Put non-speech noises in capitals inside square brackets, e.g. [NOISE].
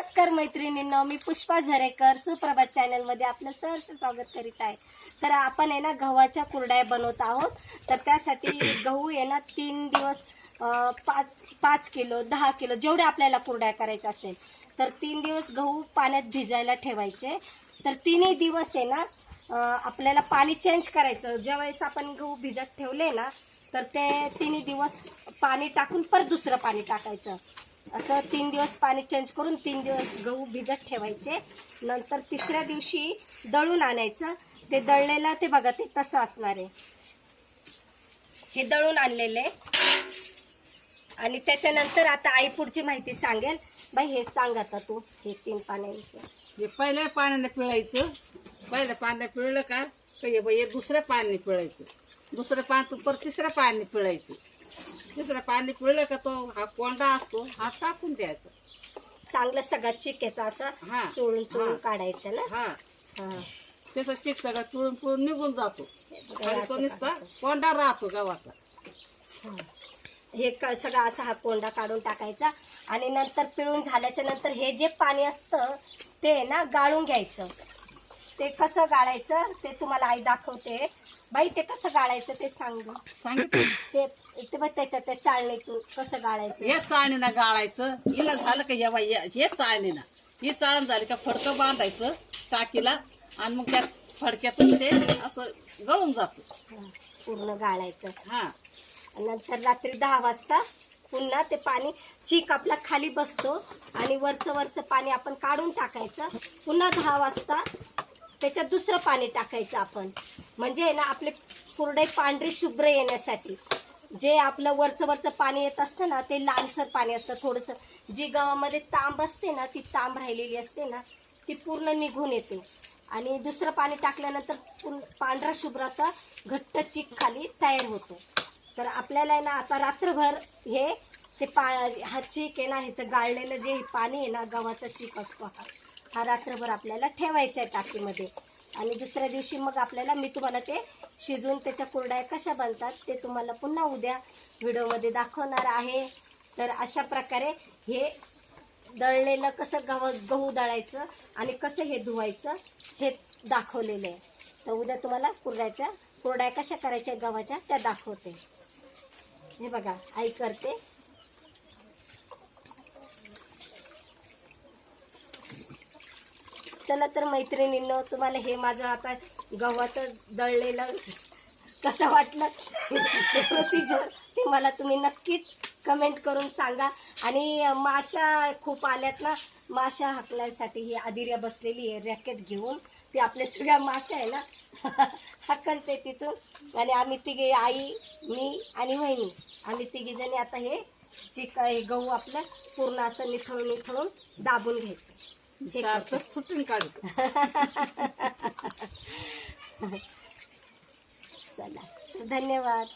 नमस्कार मैत्रिणींनो मी पुष्पा झरेकर सुप्रभात चॅनलमध्ये आपलं सहर्ष स्वागत करीत आहे. तर आपण आहे ना गव्हाच्या कुरड्या बनवत आहोत. तर त्यासाठी गहू आहे ना तीन दिवस पाच पाच किलो दहा किलो जेवढे आपल्याला कुरड्या करायच्या असेल तर तीन दिवस गहू पाण्यात भिजायला ठेवायचे. तर तिन्ही दिवस आहे ना आपल्याला पाणी चेंज करायचं. ज्यावेळेस आपण गहू भिजत ठेवले ना तर ते तिन्ही दिवस पाणी टाकून परत दुसरं पाणी टाकायचं. असं तीन दिवस पाणी चेंज करून तीन दिवस गहू भिजत ठेवायचे. नंतर तिसऱ्या दिवशी दळून आणायचं. ते दळलेलं ते बघा ते तसं असणार आहे. हे दळून आणलेले. आणि त्याच्यानंतर आता आई पुढची माहिती सांगेल. बाई हे सांग आता तू हे तीन पाण्याचे. हे पहिल्या पाण्याने पिळायचं. पहिल्या पाण्याने पिळलं का? हे बाई हे दुसऱ्या पाण्याने पिळायचं. दुसरं पान तू पर तिसऱ्या पाण्याने पिळायचं. तिसऱ्या पाणी पिळलं का तो हा कोंडा असतो हा टाकून द्यायचा. चांगलं सगळं चिकेचा असं हा. चोळून चोळून हा. काढायचं ना? हा. हा. त्याचा चिक सगळा पिळून पिळून निघून जातो. असं नुसता करायचं. कोंडा राहतो गावाचा हे क- सगळं असा हा कोंडा काढून टाकायचा आणि नंतर पिळून झाल्याच्यानंतर हे जे पाणी असतं ते ना गाळून घ्यायचं. ते कसं गाळायचं ते तुम्हाला आई दाखवते. बाई ते कसं गाळायचं ते सांग. गं. सांगितलं ते ते बघ त्याच्यात ते चाळणीतून कसं गाळायचं. हे चाळणीनं गाळायचं. हिला झालं का या बाई हे चाळणीनं. ही चाळण झाली का फडकं बांधायचं टाकीला आणि मग त्या फडक्यातून ते असं गळून जातं. पूर्ण गाळायचं. हा. नंतर रात्री दहा वाजता पुन्हा ते पाणी चीक आपला खाली बसतो आणि वरचं वरचं पाणी आपण काढून टाकायचं. पुन्हा दहा वाजता त्याच्यात दुसरं पाणी टाकायचं आपण. म्हणजे आहे ना आपले कुरडे पांढरी शुभ्र येण्यासाठी. जे आपलं वरचं वरचं पाणी येत असतं ना ते लालसर पाणी असतं. थोडंसं जी गव्हामध्ये तांब असते ना ती तांब राहिलेली असते ना ती पूर्ण निघून येते. आणि दुसरं पाणी टाकल्यानंतर पांढरा शुभ्र असा घट्ट चीक खाली तयार होतो. तर आपल्याला आहे ना आता रात्रभर हे ते पा हा चीक आहे ना ह्याचं गाळलेलं जे पाणी आहे ना गव्हाचा चीक असतो हा हा रात्रभर आपल्याला ठेवायचा आहे टाकीमध्ये. आणि दुसऱ्या दिवशी मग आपल्याला मी तुम्हाला ते शिजवून त्याच्या कुरड्या कशा बनतात ते तुम्हाला पुन्हा उद्या व्हिडिओमध्ये दाखवणार आहे. तर अशा प्रकारे हे दळलेलं कसं गहू गहू दळायचं आणि कसं हे धुवायचं हे दाखवलेलं आहे. तर उद्या तुम्हाला कुरड्याच्या कोरड्या कशा करायच्या गव्हाच्या त्या दाखवते. हे बघा आई करते. चला तर मैत्रिणींनो तुम्हाला हे माझं आता गव्हाचं दळलेलं कसं वाटलं? प्रोसिजर ते मला तुम्ही नक्कीच कमेंट करून सांगा. आणि माशा खूप आल्यात ना माशा हाकल्यासाठी ही आदिर्या बसलेली आहे रॅकेट घेऊन. ती आपल्या सगळ्या माशा आहे ना हकलते तिथून. आणि आम्ही तिघे आई मी आणि वहिनी. आम्ही तिघीजणी आता हे चिक हे गहू आपलं पूर्ण असं निथळून निथळून दाबून घ्यायचं. सुटून काढतो [LAUGHS] चला धन्यवाद.